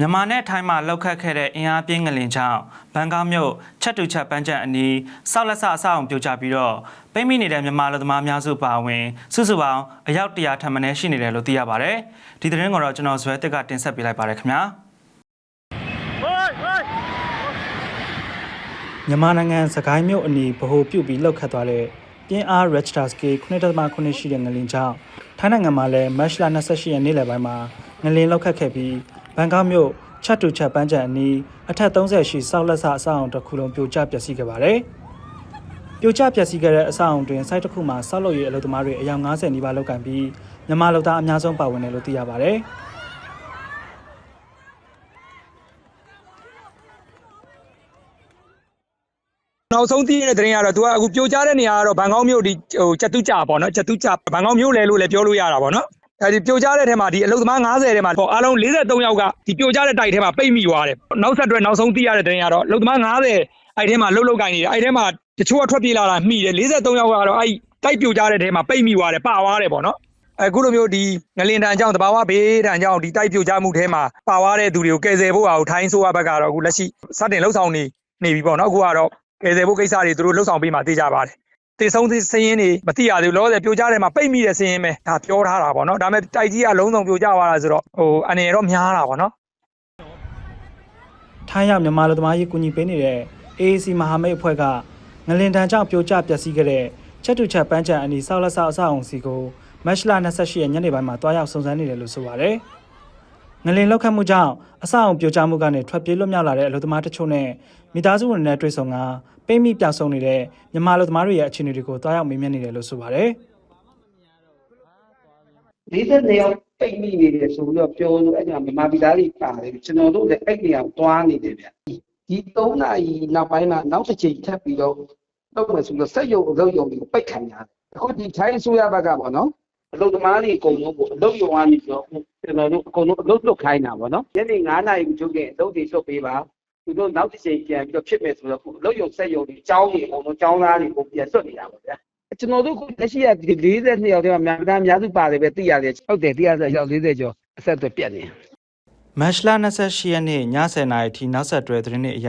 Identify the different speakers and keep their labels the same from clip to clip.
Speaker 1: မြန်မာနဲ့ထိုင်းမှာလောက်ခတ်ခဲ့တဲ့အင်အားပြင်းငလင်ကြောင့်ဘန်ကောက်မြို့ချက်တူချက်ပန်းချက်အနီးစောက်လက်ဆအဆောက်အုံပြိုကျပြီးတော့ပိတ်မိနေတဲ့မြန်မာလူသမားများစုပါဝင်စုစုပေါင်းအယောက်100ထပ်မံရှိနေတယ်လို့သိရပါတယ်။ဒီသတင်းကိုတော့ကျွန်တော်ဇွဲတစ်ကတင်ဆက်ပေးလိုက်ပါရခင်ဗျာ။မြန်မာနိုင်ငံစကိုင်းမြို့အနီးဗဟိုပြုတ်ပြီးလောက်ခတ်သွားတဲ့ပြင်းအား Richter scale 9.9ရှိတဲ့ငလင်ကြောင့်ထိုင်းနိုင်ငံမှာလည်းမတ်လ28ရက်နေ့လယ်ပိုင်းမှာငလင်လောက်ခတ်ခဲ့ပြီး ဘန်ကောက်မြို့ချက်တူချက်ပန်းချံအနီးအထက်30ရှိစောက်လက်ဆအဆောက်အုံတစ်ခုလုံးပြိုကျပျက်စီးခဲ့ပါတယ်။ပြိုကျပျက်စီးခဲ့တဲ့အဆောက်အုံတွင်စိုက်တစ်ခုမှာဆောက်လုပ်ရေးအလုပ်သမားတွေအယောက်90နီးပါးလောက်ကန်ပြီးမြန်မာလူသားအများဆုံးပါဝင်တယ်လို့သိရပါတယ်။
Speaker 2: နောက်ဆုံးသိရတဲ့သတင်းကတော့ तू ကအခုပြိုကျတဲ့နေရာကတော့ဘန်ကောက်မြို့ဒီဟိုချက်တူးကြပေါ့နော်ချက်တူးကြဘန်ကောက်မြို့လေလို့လည်းပြောလို့ရတာပေါ့နော် အဲဒီပြိုကျတဲ့ထဲမှာဒီအလုသမား90ထဲမှာဟိုအားလုံး43ယောက်ကဒီပြိုကျတဲ့တိုက်ထဲမှာပိတ်မိသွားတယ်နောက်ဆက်တွဲနောက်ဆုံးသိရတဲ့သတင်းကတော့အလုသမား90အဲ့ထဲမှာလှုပ်လှုပ်ကိုင်းနေတယ်အဲ့ထဲမှာတချို့ကထွက်ပြေးလာတာမှီတယ်43ယောက်ကတော့အဲ့တိုက်ပြိုကျတဲ့ထဲမှာပိတ်မိသွားတယ်ပါသွားတယ်ပေါ့နော်အခုလိုမျိုးဒီငလင်တန်ကြောင့်တဘာဝဘေးတန်ကြောင့်ဒီတိုက်ပြိုကျမှုထဲမှာပါသွားတဲ့သူတွေကိုကယ်ဆယ်ဖို့အောင်ထိုင်းဆိုးရဘက်ကတော့အခုလက်ရှိစတင်လှုပ်ဆောင်နေနေပြီပေါ့နော်အခုကတော့ကယ်ဆယ်ဖို့ကိစ္စတွေသူတို့လှုပ်ဆောင်ပေးမှသိကြပါတယ်။ တေဆုံးသစင်းရင်းတွေမသိရသေးဘူးလောဆယ်ပြိုကျတယ်မှာပိတ်မိတဲ့စင်းရင်းပဲဒါပြောထားတာပေါ့နော်။ဒါပေမဲ့တိုက်ကြီးကလုံးစုံပြိုကျသွားတာဆိုတော့ဟိုအနေရတော့များတာပေါ့နော်
Speaker 1: ထိုင်းရောက်မြန်မာလူသမားရေးကူညီပေးနေတဲ့ AAC မဟာမိတ်အဖွဲ့ကငလင်တန်ကြောင့်ပြိုကျပျက်စီးခဲ့တဲ့ချက်တူချက်ပန်းချံအနီဆောက်လက်ဆောက်အဆောက်အုံစီကိုမတ်လ28ရက်ညနေပိုင်းမှာတွားရောက်စုံစမ်းနေတယ်လို့ဆိုပါတယ်။ ငလင်လောက်ခတ်မှုကြောင့်အဆောက်အုံပြိုကျမှုကနေထွက်ပြေးလွတ်မြောက်လာတဲ့အလူသမားတချို့နဲ့မိသားစုဝင်တွေနဲ့တွေ့ဆုံကပိတ်မိပျောက်ဆုံးနေတဲ့မြန်မာလူသမားတွေရဲ့အခြေအနေတွေကိုတွားရောက်မေးမြန်းနေတယ်လို့ဆိုပါတယ်။
Speaker 3: 42ယောက်ပိတ်မိနေတယ်ဆိုပြီးတော့ပြောလို့အဲ့ဒါမြန်မာပြည်သားတွေပါတယ်ကျွန်တော်တို့လည်းအဲ့ဒီအောင်တွားနေတယ်ဗျဒီ3နာရီနောက်ပိုင်းမှာနောက်တစ်ချိန်ထပ်ပြီးတော့တော့မယ်ဆိုတော့စက်ရုံအလုပ်ရုံတွေကိုပိတ်ခံရတယ်အခုဒီထိုင်းအစိုးရဘက်ကပေါ့နော် အလုပ်သမားတွေအကုန်လုံးကိုအလုပ်ရုံကနေပြီးတော့ကျွန်တော်တို့အကုန်လုံးအလုပ်လုပ်ခိုင်းတာပေါ့နော်ညနေ9နာရီချုပ်တဲ့အလုပ်တွေလုပ်ပေးပါသူတို့နောက်တစ်ချိန်ပြန်ပြီးတော့ဖြစ်မယ်ဆိုတော့အခုအလုပ်ရုံစက်ရုံတွေအကြောင်းတွေအကုန်လုံးအကြောင်းသားတွေကိုပြန်ဆွတ်နေတာပေါ့ဗျာကျွန်တော်တို့ကလက်ရှိကဒီ42ယောက်တည်းမှာမြန်မာသားအများစုပါတယ်ပဲသိရတယ်ဟုတ်တယ်သိရတဲ့ယောက်40ကျော်အဆက်အသွယ်ပြတ်နေ
Speaker 1: မတ်လ28ရက်နေ့ည10:00နာရီထိနောက်ဆက်တွဲသတင်းတွေအရ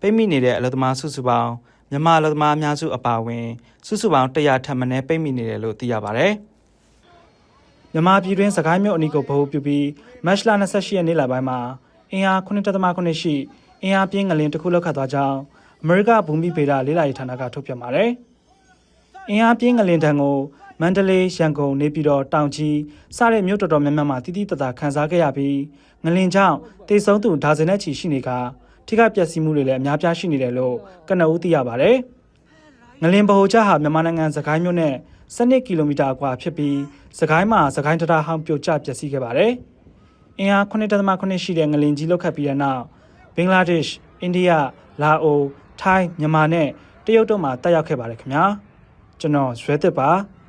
Speaker 1: ပိတ်မိနေတဲ့အလုပ်သမားစုစုပေါင်းမြန်မာအလုပ်သမားအများစုအပါအဝင်စုစုပေါင်း100ထပ်မံပိတ်မိနေတယ်လို့သိရပါဗျ။ မြန်မာပြည်တွင်းစကိုင်းမြို့အနီးကိုဗဟိုပြုပြီးမတ်လ28ရက်နေ့လယ်ပိုင်းမှာအင်အား9.9ရှိအင်အားပြင်းငလင်တစ်ခုလောက်ခတ်သွားကြောင်းအမေရိကဘူမိဗေဒလေးလာရေးဌာနကထုတ်ပြန်ပါတယ်။အင်အားပြင်းငလင်တံကိုမန္တလေးရန်ကုန်နေပြည်တော်တောင်ကြီးစတဲ့မြို့တော်တော်များများမှာတိတိတသာခန်းစားခဲ့ရပြီးငလင်ကြောင့်တေဆုံးသူဒါဇင်နဲ့ချီရှိနေကထိခိုက်ပျက်စီးမှုတွေလည်းအများပြားရှိနေတယ်လို့ကနဦးသိရပါတယ်။ငလင်ဗဟိုချဟာမြန်မာနိုင်ငံစကိုင်းမြို့နဲ့ 12ကီလိုမီတာအကွာဖြစ်ပြီးစကိုင်းမှာစကိုင်းတရဟောင်းပြိုကျပျက်စီးခဲ့ပါတယ်။အင်အား9.9ရှိတဲ့ငလင်ကြီးလောက်ခတ်ပြီးတဲ့နောက်ဘင်္ဂလားဒေ့ရှ်၊အိန္ဒိယ၊လာအို၊ထိုင်း၊မြန်မာနဲ့တရုတ်တို့မှတက်ရောက်ခဲ့ပါတယ်ခင်ဗျာ။ကျွန်တော်ဇွဲသစ်ပါ။